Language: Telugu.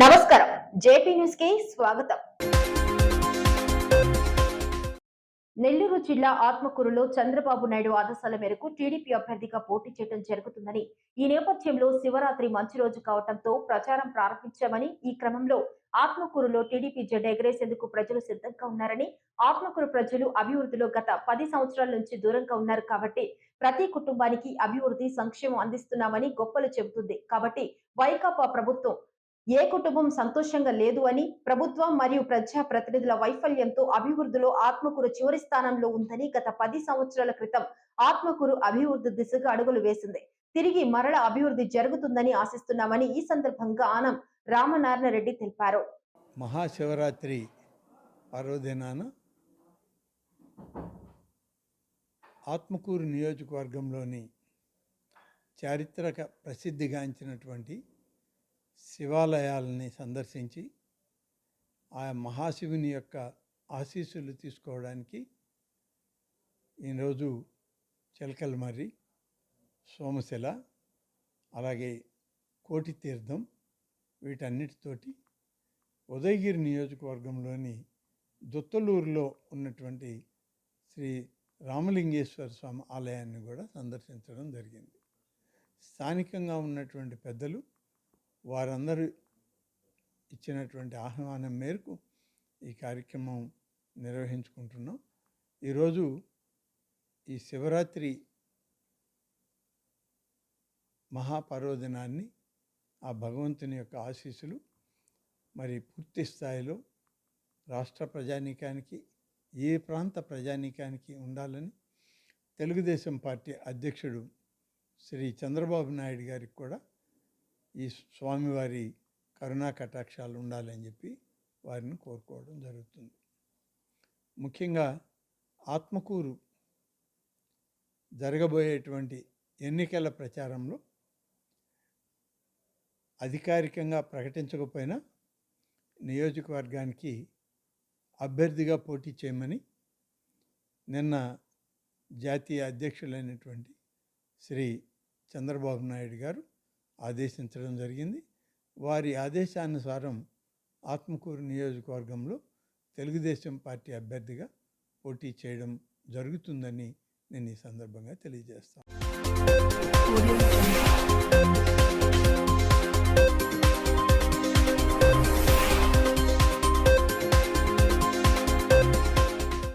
నమస్కారం. జేపీ న్యూస్కి స్వాగతం. నెల్లూరు జిల్లా ఆత్మకూరులో చంద్రబాబు నాయుడు ఆదేశాల మేరకు టీడీపీ అభ్యర్థిగా పోటీ చేయడం జరుగుతుందని ఈ నేపథ్యంలో శివరాత్రి మంచి రోజు కావడంతో ప్రచారం ప్రారంభించామని ఈ క్రమంలో ఆత్మకూరులో టీడీపీ జెండా ఎగరేసేందుకు ప్రజలు సిద్ధంగా ఉన్నారని ఆత్మకూరు ప్రజలు అభివృద్ధిలో గత పది సంవత్సరాల నుంచి దూరంగా ఉన్నారు కాబట్టి ప్రతి కుటుంబానికి అభివృద్ధి సంక్షేమం అందిస్తున్నామని గొప్పలు చెబుతుంది. కాబట్టి వైకాపా ప్రభుత్వం ఏ కుటుంబం సంతోషంగా లేదు అని ప్రభుత్వం మరియు ప్రజా ప్రతినిధుల వైఫల్యంతో అభివృద్ధిలో ఆత్మకూరు చివరి స్థానంలో ఉందని గత పది సంవత్సరాల క్రితం ఆత్మకూరు అభివృద్ధి దిశగా అడుగులు వేసింది. తిరిగి మరల అభివృద్ధి జరుగుతుందని ఆశిస్తున్నామని ఈ సందర్భంగా ఆనం రామనారాయణ రెడ్డి తెలిపారు. మహాశివరాత్రి పర్వదినాన ఆత్మకూరు నియోజకవర్గంలోని చారిత్రక ప్రసిద్ధిగాంచినటువంటి శివాలయాలని సందర్శించి ఆ మహాశివుని యొక్క ఆశీస్సులు తీసుకోవడానికి ఈరోజు చిలకలమర్రి సోమశిల అలాగే కోటి తీర్థం వీటన్నిటితోటి ఉదయగిరి నియోజకవర్గంలోని దుత్తలూరులో ఉన్నటువంటి శ్రీ రామలింగేశ్వర స్వామి ఆలయాన్ని కూడా సందర్శించడం జరిగింది. స్థానికంగా ఉన్నటువంటి పెద్దలు వారందరూ ఇచ్చినటువంటి ఆహ్వానం మేరకు ఈ కార్యక్రమం నిర్వహించుకుంటున్నాం. ఈరోజు ఈ శివరాత్రి మహాపర్వదినాన్ని ఆ భగవంతుని యొక్క ఆశీస్సులు మరి పూర్తి స్థాయిలో రాష్ట్ర ప్రజానీకానికి ఏ ప్రాంత ప్రజానీకానికి ఉండాలని తెలుగుదేశం పార్టీ అధ్యక్షుడు శ్రీ చంద్రబాబు నాయుడు గారికి కూడా ఈ స్వామివారి కరుణా కటాక్షాలు ఉండాలని చెప్పి వారిని కోరుకోవడం జరుగుతుంది. ముఖ్యంగా ఆత్మకూరు జరగబోయేటువంటి ఎన్నికల ప్రచారంలో అధికారికంగా ప్రకటించకపోయినా నియోజకవర్గానికి అభ్యర్థిగా పోటీ చేయమని నిన్న జాతీయ అధ్యక్షులైనటువంటి శ్రీ చంద్రబాబు నాయుడు గారు ఆదేశించడం జరిగింది. వారి ఆదేశానుసారం ఆత్మకూరు నియోజకవర్గంలో తెలుగుదేశం పార్టీ అభ్యర్థిగా పోటీ చేయడం జరుగుతుందని నేను ఈ సందర్భంగా తెలియజేస్తాను.